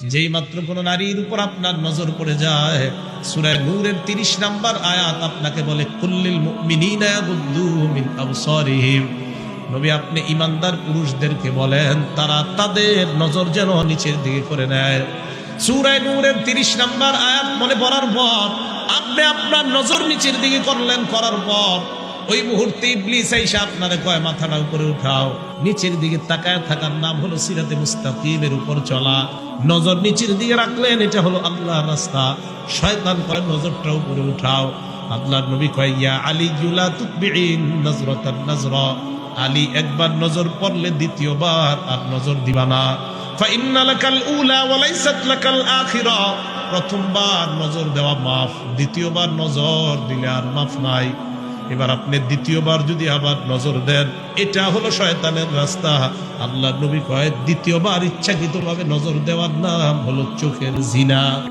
যেই মাত্র কোন নারীর উপর আপনার নজর পড়ে যায়, সূরা নূরের 30 নাম্বার আয়াত আপনাকে বলে, কুল্লিল নবী আপনি ইমানদার পুরুষদেরকে বলেন, তারা তাদের নজর যেন নিচের দিকে করে নেয়। সূরা নূরের 30 নাম্বার আয়াত মনে পড়ার পর, আপনি আপনার নজর নিচের দিকে করলেন, করার পর ওই মুহূর্তে ইবলিস এসে আপনারে কয়, মাথাটা উপরে উঠাও। নিচের দিকে তাকায় থাকার নাম হলো সিরাতে মুস্তাকিমের উপর চলা। নজর নিচের দিকে রাখলেন, এটা হলো আল্লাহর রাস্তা। শয়তান করে নজরটা উপরে উঠাও। আল্লাহর নবী কয়, ইয়া আলী জুলা তুকবিইন নজরাতান নজরা। আলী, একবার নজর পড়লে দ্বিতীয়বার আর নজর দিবা না। ফাইন্না লাকাল উলা ওয়া লাইসাত লাকাল আখিরা। প্রথমবার নজর দেওয়া মাফ, দ্বিতীয়বার নজর দিলে আর মাফ নাই। এবার আপনি দ্বিতীয়বার যদি আবার নজর দেন, এটা হলো শয়তানের রাস্তা। আল্লাহ নবী কয়, দ্বিতীয়বার ইচ্ছাকৃতভাবে নজর দেওয়ার নাম হলো চোখের জিনা।